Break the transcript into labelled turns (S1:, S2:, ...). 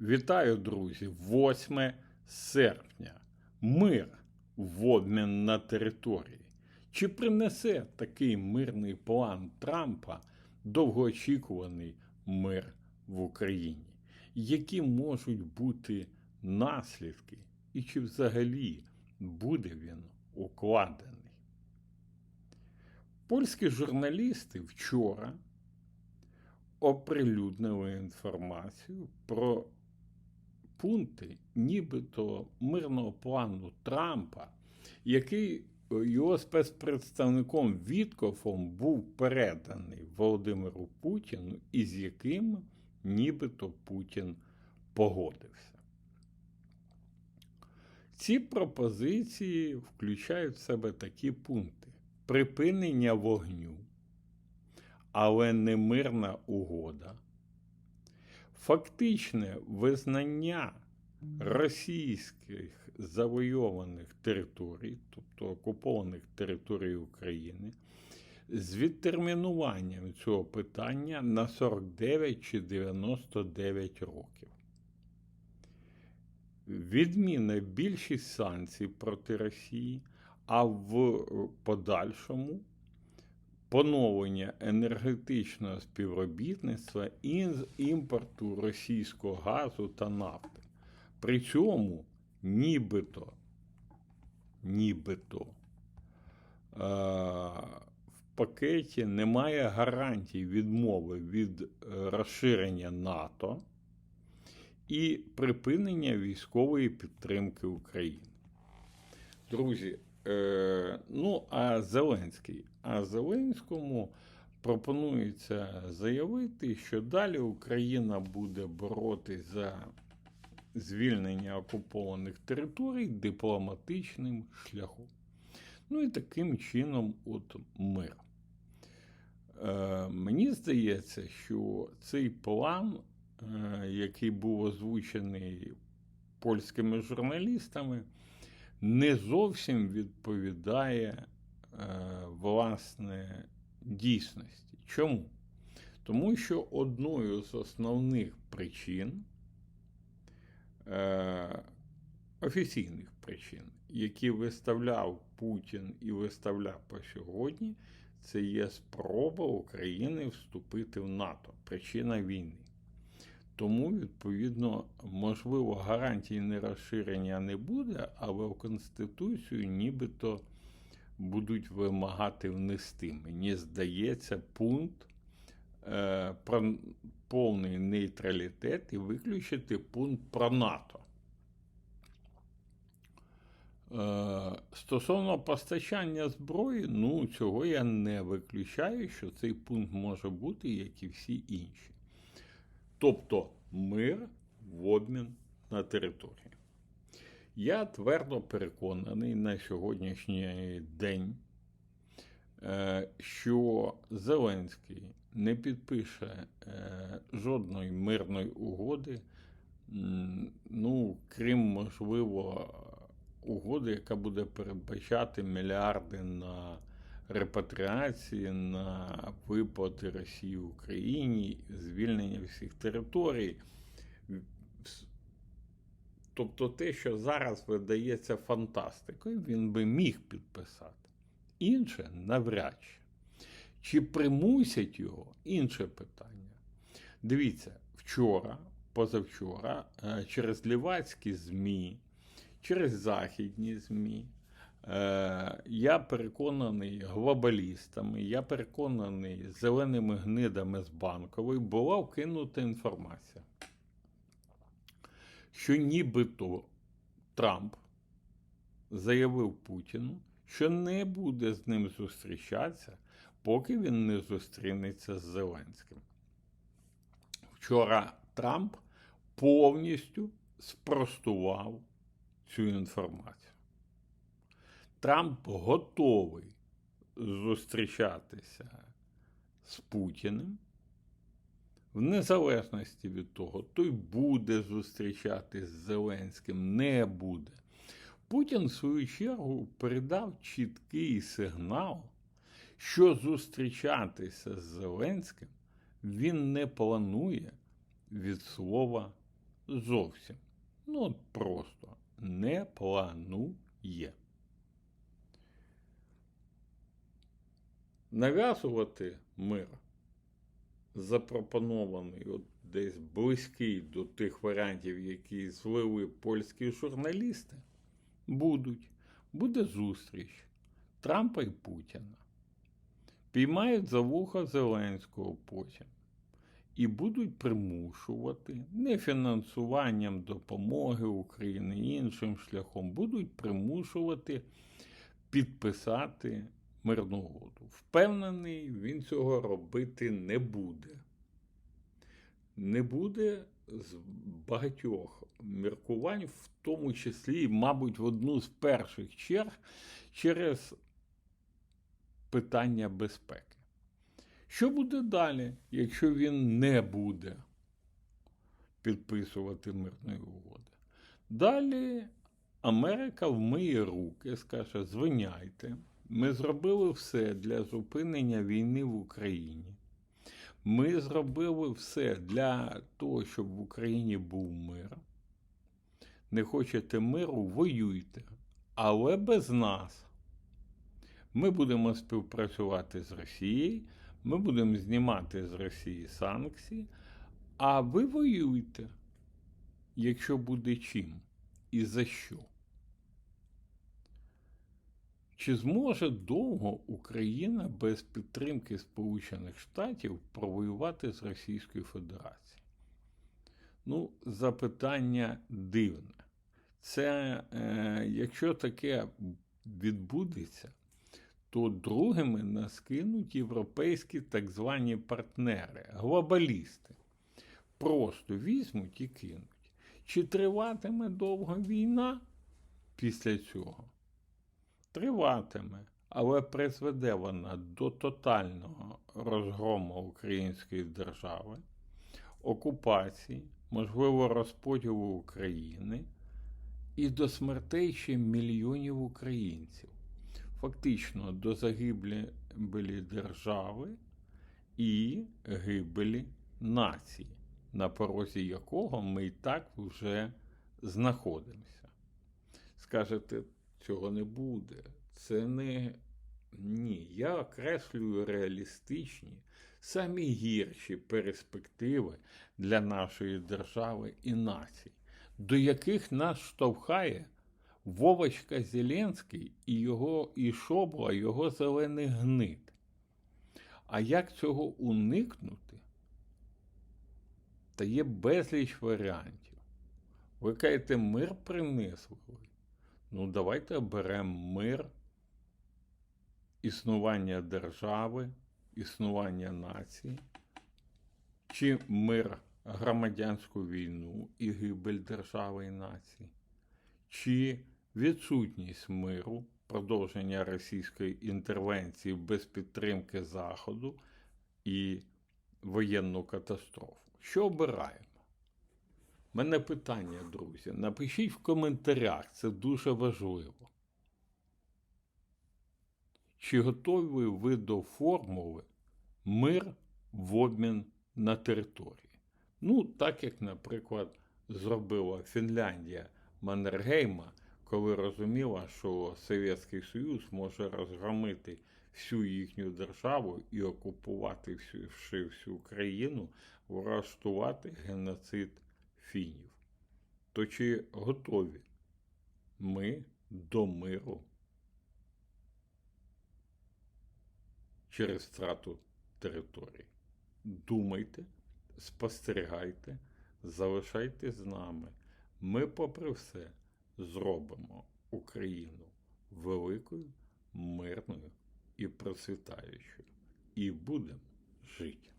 S1: Вітаю, друзі! 8 серпня. Мир в обмін на території. Чи принесе такий мирний план Трампа довгоочікуваний мир в Україні? Які можуть бути наслідки? І чи взагалі буде він укладений? Польські журналісти вчора оприлюднили інформацію про пункти, нібито мирного плану Трампа, який його спецпредставником Віткофом був переданий Володимиру Путіну, і з яким нібито Путін погодився. Ці пропозиції включають в себе такі пункти: припинення вогню, але не мирна угода, фактичне визнання російських завойованих територій, тобто окупованих територій України, з відтермінуванням цього питання на 49 чи 99 років. Відміна більшість санкцій проти Росії, а в подальшому поновлення енергетичного співробітництва і імпорту російського газу та нафти. При цьому нібито, нібито е, в пакеті немає гарантій відмови від е, розширення НАТО і припинення військової підтримки України. Друзі, е, ну а Зеленський. А Зеленському пропонується заявити, що далі Україна буде боротися за звільнення окупованих територій дипломатичним шляхом. Ну і таким чином, от мир. Е, Мені здається, що цей план, е, який був озвучений польськими журналістами, не зовсім відповідає власне дійсності. Чому? Тому що одною з основних причин е, офіційних причин, які виставляв Путін і виставляв по сьогодні, це є спроба України вступити в НАТО, причина війни. Тому, відповідно, можливо, гарантій нерозширення не буде, але в Конституцію нібито будуть вимагати внести. Мені здається, пункт е, про повний нейтралітет і виключити пункт про НАТО. Е, стосовно постачання зброї, ну, цього я не виключаю, що цей пункт може бути, як і всі інші. Тобто мир в обмін на території. Я твердо переконаний на сьогоднішній день, е, що Зеленський не підпише е, жодної мирної угоди, ну, крім, можливо, угоди, яка буде передбачати мільярди на репатріації, на виплати Росії Україні, звільнення всіх територій. Тобто те, що зараз видається фантастикою, він би міг підписати. Інше навряд чи. Чи примусять його інше питання. Дивіться, вчора, позавчора, е, через лівацькі ЗМІ, через західні ЗМІ, е, я переконаний глобалістами, я переконаний зеленими гнидами з банкової, була вкинута інформація що нібито Трамп заявив Путіну, що не буде з ним зустрічатися, поки він не зустрінеться з Зеленським. Вчора Трамп повністю спростував цю інформацію. Трамп готовий зустрічатися з Путіним в незалежності від того, той буде зустрічатись з Зеленським, не буде. Путін, в свою чергу, передав чіткий сигнал, що зустрічатися з Зеленським він не планує від слова зовсім. Ну, от просто не планує. Нав'язувати мир, запропонований, от десь близький до тих варіантів, які звели польські журналісти, будуть. Буде зустріч Трампа і Путіна. Піймають за вуха Зеленського потім і будуть примушувати не фінансуванням допомоги Україні іншим шляхом, будуть примушувати підписати мирну угоду. Впевнений, він цього робити не буде. Не буде з багатьох міркувань, в тому числі, мабуть, в одну з перших черг через питання безпеки. Що буде далі, якщо він не буде підписувати мирної угоди? Далі Америка вмиє руки, скаже: звиняйте, ми зробили все для зупинення війни в Україні. Ми зробили все для того, щоб в Україні був мир. Не хочете миру, воюйте, але без нас. Ми будемо співпрацювати з Росією, ми будемо знімати з Росії санкції, а ви воюйте, якщо буде чим і за що. Чи зможе довго Україна без підтримки Сполучених Штатів провоювати з Російською Федерацією? Ну, запитання дивне. Це, е, якщо таке відбудеться, то другими нас кинуть європейські так звані партнери, глобалісти. Просто візьмуть і кинуть. Чи триватиме довго війна після цього? Триватиме, але призведе вона до тотального розгрому української держави, окупації, можливо, розподілу України і до смертей ще мільйонів українців фактично до загибелі держави і гибелі нації, на порозі якого ми і так вже знаходимося. Скажете, цього не буде. Це не ні. Я окреслюю реалістичні, самі гірші перспективи для нашої держави і нації, до яких нас штовхає Вовочка Зеленський і його і Шобла, його зелений гнит. А як цього уникнути? Та є безліч варіантів. Ви кажете, мир принесли. Ну, давайте оберемо мир, існування держави, існування нації, чи мир громадянську війну і гибель держави і нації, чи відсутність миру, продовження російської інтервенції без підтримки Заходу і воєнну катастрофу. Що обираємо? Мене питання, друзі. Напишіть в коментарях, це дуже важливо. Чи готові ви до формули мир в обмін на території? Ну, так як, наприклад, зробила Фінляндія Маннергейма коли розуміла, що Совєтський Союз може розгромити всю їхню державу і окупувати всю, всю країну, влаштувати геноцид фінів. То чи готові ми до миру через втрату території? Думайте, спостерігайте, залишайтесь з нами. Ми, попри все, зробимо Україну великою, мирною і процвітаючою. І будемо жити.